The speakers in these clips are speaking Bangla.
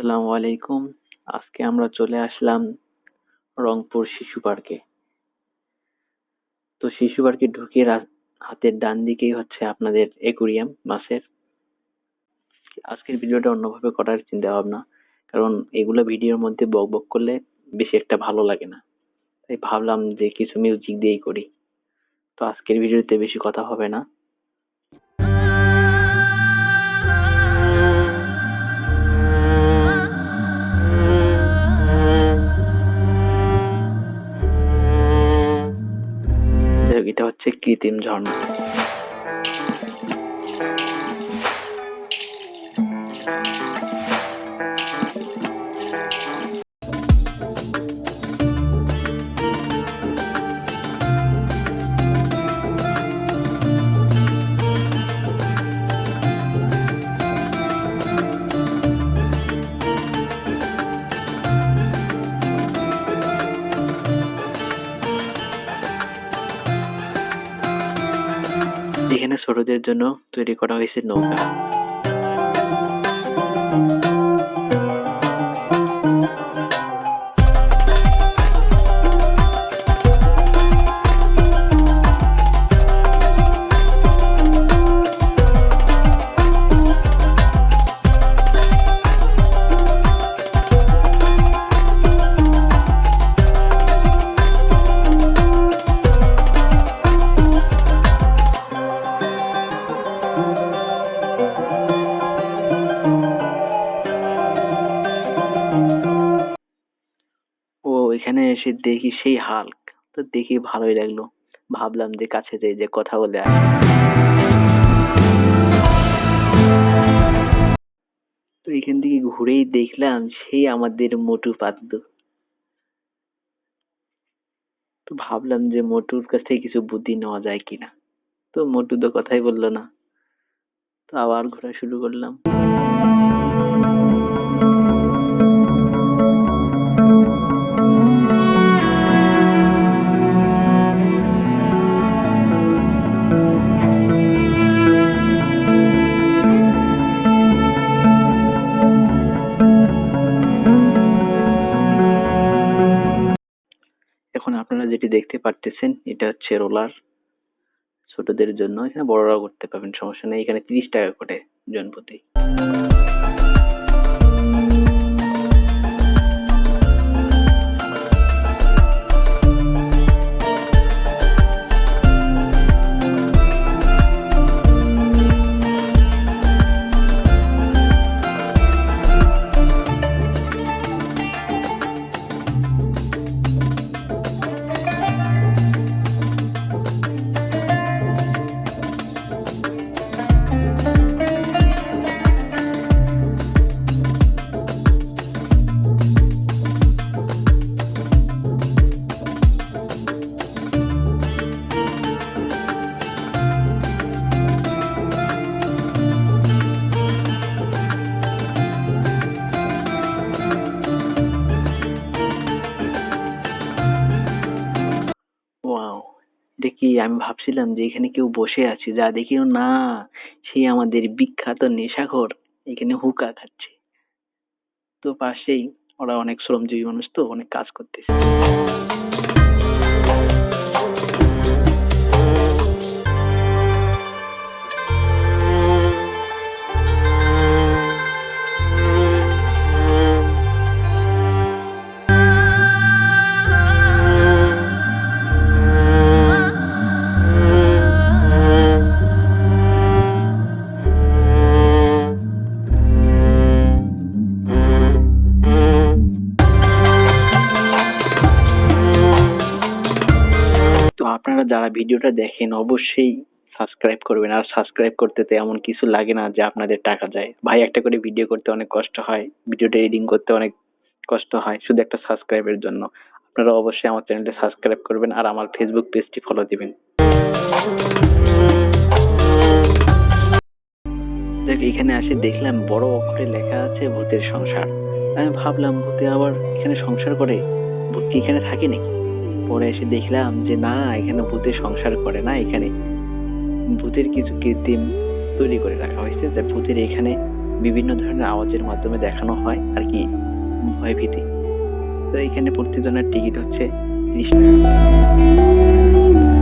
আসসালামু আলাইকুম। আজকে আমরা চলে আসলাম রংপুর শিশু পার্কে। তো শিশু পার্কে ঢুকে হাতের ডান দিকেই হচ্ছে আপনাদের একুরিয়াম মাছের আজকের ভিডিওটা অন্যভাবে করার চিন্তা ভাবনা, কারণ এগুলো ভিডিওর মধ্যে বক বক করলে বেশি একটা ভালো লাগে না। তাই ভাবলাম যে কিছু মিউজিক দিয়েই করি। তো আজকের ভিডিওতে বেশি কথা হবে না। এটা হচ্ছে কৃত্রিম ঝর্ণা ছোটদের জন্য তৈরি করা হয়েছে নৌকা। ও এখানে এসে দেখি সেই হাল্ক তো দেখি ভালোই লাগল। ভাবলাম যে কাছে যাই, যে কথা বলে তো এখান থেকে ঘুরেই দেখলাম সেই আমাদের মোটু পাতলু তো ভাবলাম যে মোটুর কাছ থেকে কিছু বুদ্ধি নেওয়া যায় কিনা। তো মোটু তো কথাই বলল না। তো আবার ঘোরা শুরু করলাম। যেটি দেখতে পারতেছেন, এটা হচ্ছে রোলার। ছোটদের জন্য এখানে বড়রাও করতে পারবেন, সমস্যা নেই। এখানে তিরিশ টাকা করে জন দেখি আমি ভাবছিলাম যে এখানে কেউ বসে আছে, যা দেখি ও না, সে আমাদের বিখ্যাত নেশাখোর, এখানে হুকা খাচ্ছে। তো পাশেই ওরা অনেক শ্রমজীবী মানুষ তো, অনেক কাজ করতেছে। আপনারা যারা ভিডিওটা দেখেন, অবশ্যই সাবস্ক্রাইব করবেন। আর সাবস্ক্রাইব করতে তো এমন কিছু লাগে না যে আপনাদের টাকা যায়। ভাই, একটা করে ভিডিও করতে অনেক কষ্ট হয়। ভিডিওটা এডিটিং করতে অনেক কষ্ট হয় শুধু একটা সাবস্ক্রাইবের জন্য। আপনারা অবশ্যই আমার চ্যানেলটা সাবস্ক্রাইব করবেন আর আমার ফেসবুক পেজটি ফলো দিবেন। এখানে আসে দেখলাম বড় অক্ষরে লেখা আছে ভূতের সংসার। আমি ভাবলাম, ভূতে আবার এখানে সংসার করে? ভূত কি এখানে থাকে নাকি? পরে এসে দেখলাম যে না, এখানে ভূতের সংসার করে না, এখানে ভূতের কিছু কৃত্রিম তৈরি করে রাখা হয়েছে যে ভূতের এখানে বিভিন্ন ধরনের আওয়াজের মাধ্যমে দেখানো হয় আর কি ভয় ভীতি তো এখানে প্রতিজনের টিকিট হচ্ছে ত্রিশ টাকা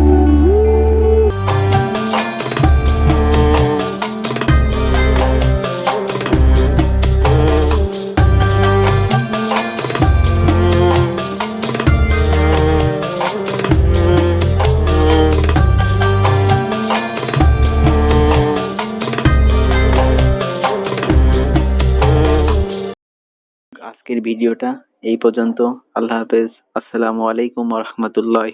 আজকের ভিডিওটা এই পর্যন্ত। আল্লাহ হাফেজ। আসসালামু আলাইকুম রহমতুল্লাহ